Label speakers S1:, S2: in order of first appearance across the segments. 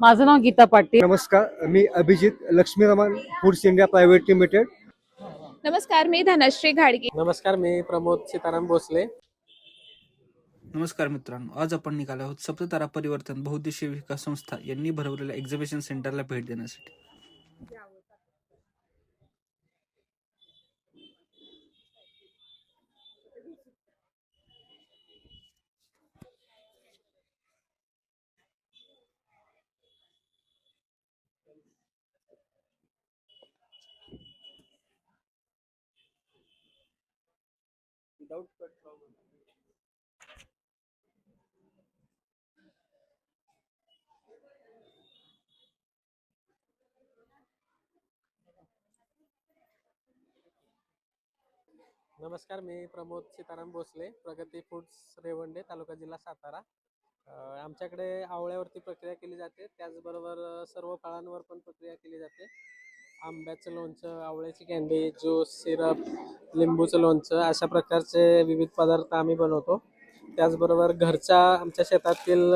S1: माझं नाव गीता पाटील.
S2: नमस्कार मी Abhijit Laxmiraman foods India private limited.
S3: नमस्कार मी धनश्री घाडगे.
S4: नमस्कार मी प्रमोद सीताराम भोसले.
S5: नमस्कार मित्रांनो आज आपण निघालो आहोत सप्ततारा परिवर्तन बहुउद्देशीय विकास संस्था यांनी भरवलेल्या एक्झिबिशन सेंटरला भेट देण्यासाठी.
S4: नमस्कार मी प्रमोद सीताराम भोसले प्रगती फूड्स रेवंडे तालुका जिल्हा सातारा. आमच्याकडे आवळ्यावरती प्रक्रिया केली जाते. त्याचबरोबर सर्व फळांवर पण प्रक्रिया केली जाते. आंब्याचं लोणचं आवळ्याची कॅन्डी ज्यूस सिरप लिंबूचं लोणचं अशा प्रकारचे विविध पदार्थ आम्ही बनवतो. त्याचबरोबर घरच्या आमच्या शेतातील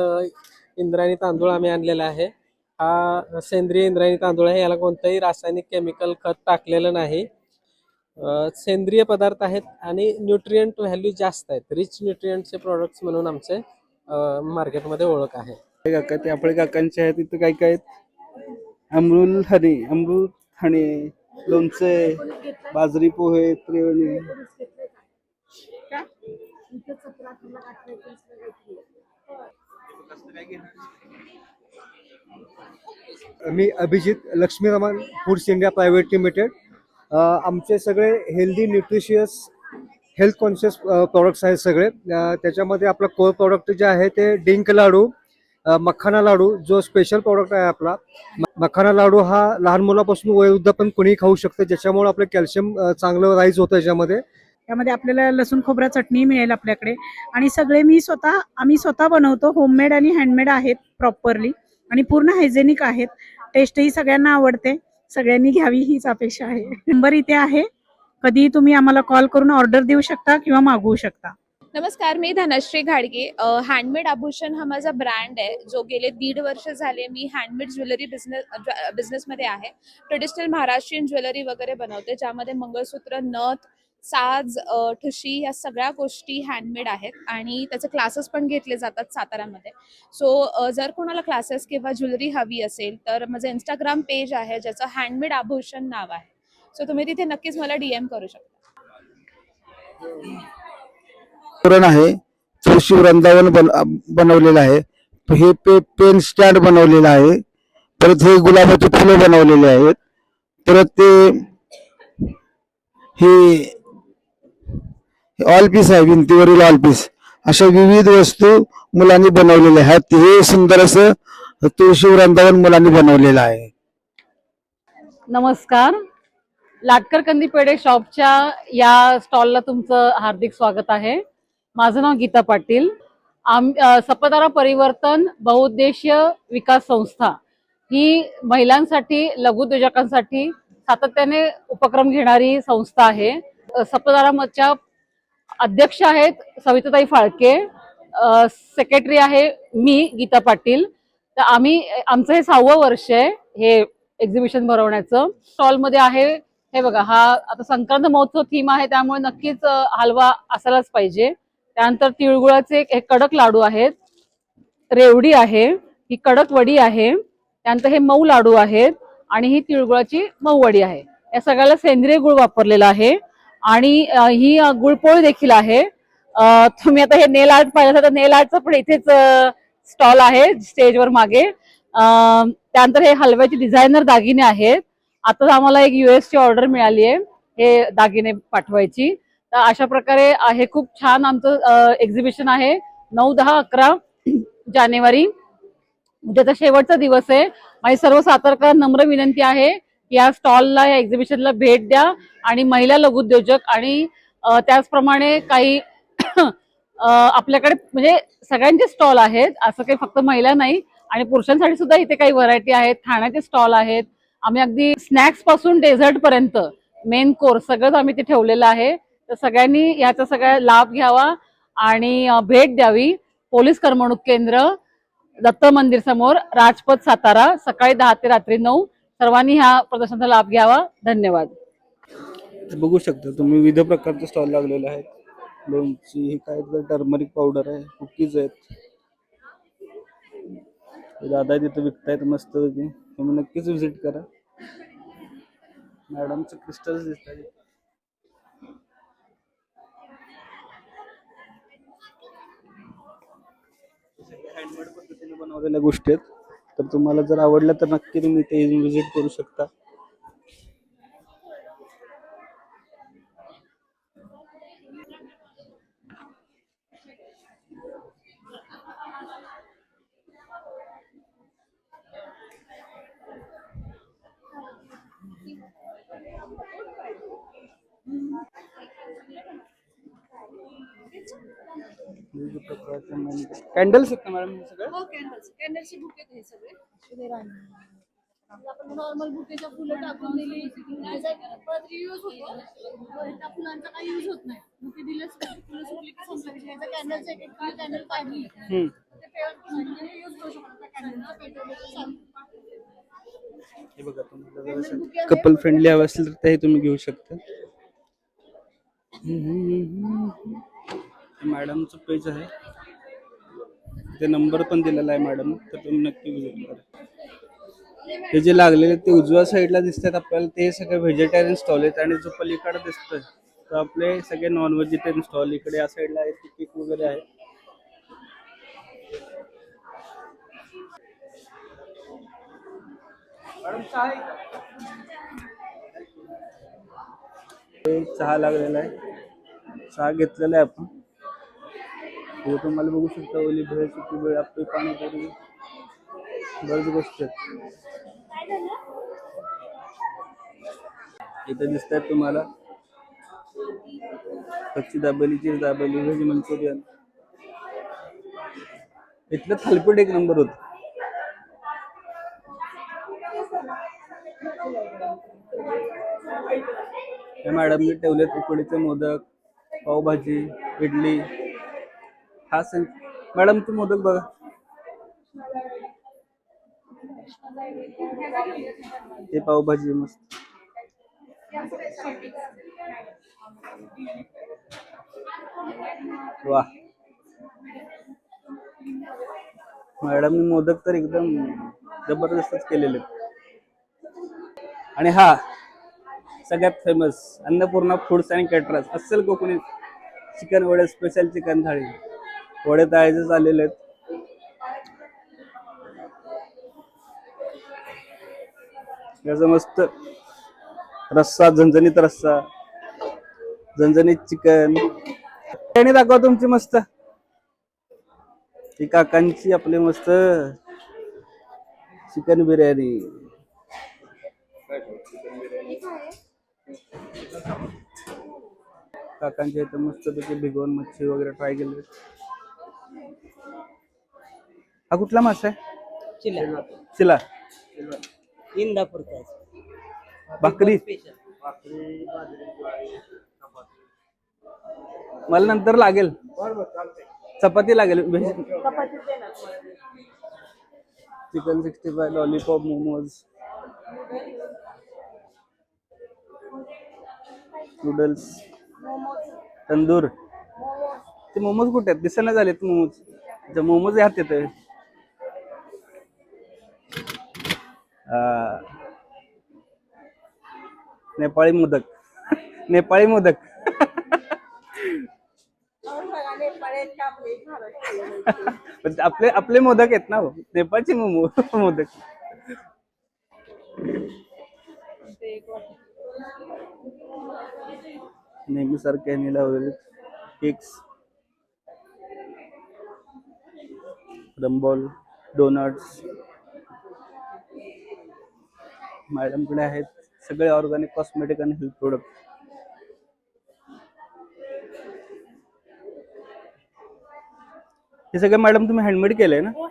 S4: इंद्रायणी तांदूळ आम्ही आणलेला आहे. हा सेंद्रिय इंद्रायणी तांदूळ आहे. याला कोणतंही रासायनिक केमिकल खत टाकलेलं नाही. सेंद्रिय पदार्थ आहेत आणि न्यूट्रियंट व्हॅल्यू जास्त आहेत. रिच न्यूट्रियंटचे प्रोडक्ट्स म्हणून आमचे मार्केटमध्ये ओळख आहे.
S6: काका ते आपल्या काकांचे आहेत. तिथं काय काय आहेत? अमरुल हनी अमृत हनी लोणचे बाजरी पोहे त्रिवेणी.
S2: मी Abhijit Laxmiraman foods India private limited. आमचे सगळे healthy nutritious health conscious products आहेत सगळे. त्याच्यामध्ये आपलं कोर प्रॉडक्ट जे आहे ते डिंक लाडू मखाना लाडू जो स्पेशल प्रॉडक्ट आहे आपला. मखाना लाडू हा लहान मुलापासून वयोवृद्ध पण कोणीही खाऊ शकतं. ज्याच्यामुळे आपलं कॅल्शियम चांगलं राईज होतं याच्यामध्ये.
S7: त्यामध्ये आपल्याला लसूण खोबरा चटणी मिळेल आपल्याकडे. आणि सगळे मी स्वतः आम्ही स्वतः बनवतो. होममेड आणि हँडमेड आहेत प्रॉपरली आणि पूर्ण हायजेनिक आहेत. टेस्टही सगळ्यांना आवडते. सगळ्यांनी घ्यावी हीच अपेक्षा आहे. नंबर इथे आहे. कधीही तुम्ही आम्हाला कॉल करून ऑर्डर देऊ शकता किंवा मागवू शकता.
S3: नमस्कार मी धनश्री घाडगे. हँडमेड आभूषण हा माझा ब्रँड आहे जो गेले दीड वर्ष झाले मी हँडमेड ज्वेलरी बिझनेस बिझनेसमध्ये आहे. ट्रेडिशनल महाराष्ट्रीयन ज्वेलरी वगैरे बनवते ज्यामध्ये मंगळसूत्र नथ साज ठुशी या सगळ्या गोष्टी हँडमेड आहेत आणि त्याचे क्लासेस पण घेतले जातात साताऱ्यामध्ये सो जर कोणाला क्लासेस किंवा ज्वेलरी हवी असेल तर माझं इंस्टाग्राम पेज आहे ज्याचं हँडमेड आभूषण नाव आहे. सो तुम्ही तिथे नक्कीच मला डी एम करू शकता.
S6: तोरण आहे तुळशी वृंदावन बन बनवलेलं आहे. हे पे पेन स्टँड बनवलेलं आहे. परत हे गुलाबाची फुलं बनवलेले आहेत. परत ते हे ऑल पीस आहे भिंतीवरील ऑल पीस अशा विविध वस्तू मुलांनी बनवलेल्या आहेत. हे सुंदर असं तुळशी वृंदावन मुलांनी बनवलेलं आहे.
S1: नमस्कार. लाटकर कंदी पेढे शॉपच्या या स्टॉलला तुमचं हार्दिक स्वागत आहे. माझं नाव गीता पाटील. आम सपतारा परिवर्तन बहुउद्देशीय विकास संस्था ही महिलांसाठी लघुउद्योजकांसाठी सातत्याने उपक्रम घेणारी संस्था आहे. सपतारामच्या अध्यक्ष आहेत सविताताई फाळके सेक्रेटरी आहे मी गीता पाटील. तर आम्ही आमचं हे सहावं वर्ष आहे हे एक्झिबिशन भरवण्याचं. स्टॉलमध्ये आहे. हे बघा हा आता संक्रांत महोत्सव थीम आहे त्यामुळे नक्कीच हलवा असायलाच पाहिजे. त्यानंतर तिळगुळाचे हे कडक लाडू आहेत. रेवडी आहे. ही कडक वडी आहे. त्यानंतर हे मऊ लाडू आहेत आणि ही तिळगुळाची मऊ वडी आहे. या सगळ्याला सेंद्रिय गुळ वापरलेला आहे. आणि ही गुळपोळी देखील आहे. तुम्ही आता हे नेल आर्ट पाहिलं तर नेल आर्टचं पण इथेच स्टॉल आहे स्टेजवर मागे. त्यानंतर हे हलव्याचे डिझायनर दागिने आहेत. आता आम्हाला एक युएसची ऑर्डर मिळाली आहे. हे दागिने पाठवायची. तर अशा प्रकारे हे खूप छान आमचं एक्झिबिशन आहे. नऊ दहा अकरा जानेवारी. उद्याचा शेवटचा दिवस आहे. माझी सर्व सातारकर नम्र विनंती आहे की या स्टॉलला या एक्झिबिशनला भेट द्या आणि महिला लघुउद्योजक आणि त्याचप्रमाणे काही आपल्याकडे म्हणजे सगळ्यांचे स्टॉल आहेत. असं काही फक्त महिला नाही आणि पुरुषांसाठी सुद्धा इथे काही व्हरायटी आहेत. खाण्याचे स्टॉल आहेत. आम्ही अगदी स्नॅक्सपासून डेझर्ट पर्यंत मेन कोर्स सगळंच आम्ही ते ठेवलेलं आहे. तर सगळ्यांनी याचा सगळा लाभ घ्यावा आणि भेट द्यावी. पोलीस करमणूक केंद्र दत्त मंदिर समोर राजपथ सातारा सकाळी दहा ते रात्री नऊ. सर्वांनी ह्या प्रदर्शनाचा लाभ घ्यावा. धन्यवाद.
S5: बघू शकता तुम्ही विविध प्रकारचे स्टॉल लागलेले आहेत. लोणची हे काय टर्मरिक पावडर आहे कुकीज आहेत. दादा तिथे विकतायत मस्त तुम्ही नक्कीच विजिट करा. मॅडमचं क्रिस्टल्स दिसतात आहे हँडमेड पद्धतीने बनवलेल्या गोष्टी आहेत. तर तुम्हाला जर आवडलं तर नक्की तुम्ही ते व्हिजिट विजिट करू शकता. विविध प्रकारचे कॅन्डल्स आहेत ना मॅडम हे सगळे
S8: हो कॅन्डल्स कॅन्डल्सचे बुके हे सगळे आपण नॉर्मल बुकेच्या फुलं टाकून दिली नाही जाय करत परत रियूज होतो त्या फुलांचा काही यूज़ होत नाही मग ते दिलं फुलं सुकली की संपलं की याचा कॅन्डलचं एक एक कॅन्डल काढली
S5: हम्म.
S8: ते पेवर यूज़ करू शकतो त्या
S5: हे बघा तुम्हाला कपल फ्रेंडली हवे असेल तर तेही तुम्ही घेऊ शकता मॅडमचं पेज आहे. ते नंबर पण दिलेला आहे मॅडम तर तुम्ही नक्की विजिट करा. हे जे लागलेले ते उजव्या साईडला दिसतात आपल्याला ते सगळे व्हेजिटेरियन स्टॉल आहेत आणि जो पलीकडे दिसतोय तर आपले सगळे नॉन व्हेजिटेरियन स्टॉल इकडे या साईडला आहेत पीक वगैरे आहे. चहा लागलेला आहे. चहा घेतलेला आहे आपण. हो, हे तुम्हाला बघू शकता ओली भेळ सुकी भेळ आपली पाणीपुरी बऱ्याच गोष्टी आहेत. इथे दिसत आहेत तुम्हाला. कच्ची dabeli cheese dabeli veg Manchurian. इथलं थालपीठ एक नंबर होत. मॅडम मॅडमने ठेवलेत उकडीचे मोदक पावभाजी इडली. हा सं मॅडम तू मोदक बघा. ते पावभाजी मस्त. वा. मॅडमने मोदक तर एकदम जबरदस्तच केलेले. आणि हा सगळ्यात famous Annapurna foods and caterers अस्सल कोकणी चिकन वडे स्पेशल चिकन थाळी. वडे तळायचे चाललेले आहेत. याचा मस्त रस्सा झणझणीत रस्सा झणझणीत चिकन. बिर्याणी दाखवा तुमची मस्त. ही काकांची आपली मस्त चिकन बिर्याणी. काकांच्या इथं मस्त पैकी भिगवून मच्छी वगैरे ट्राय केली. हा कुठला मासा आहे?
S9: चिला. इंदापूरचा
S5: भाकरी. मला नंतर लागेल. चपाती लागेल. Chicken sixty five lollipop momos noodles tandoor. ते मोमोज कुठे आहेत? दिसेना झालेत मोमोज मोमोज हात येतोय हा. नेपाळी मोदक. नेपाळी मोदक. आपले आपले मोदक आहेत ना हो. नेपाळचे मोमो मोदक. नेहमी सारखे वगैरे केक्स. रंबॉल डोनट्स. मॅडमकडे आहेत. सगळे ऑर्गॅनिक कॉस्मेटिक आणि हेल्थ प्रोडक्ट हे सगळं मॅडम तुम्ही हँडमेड केलंय ना? हो,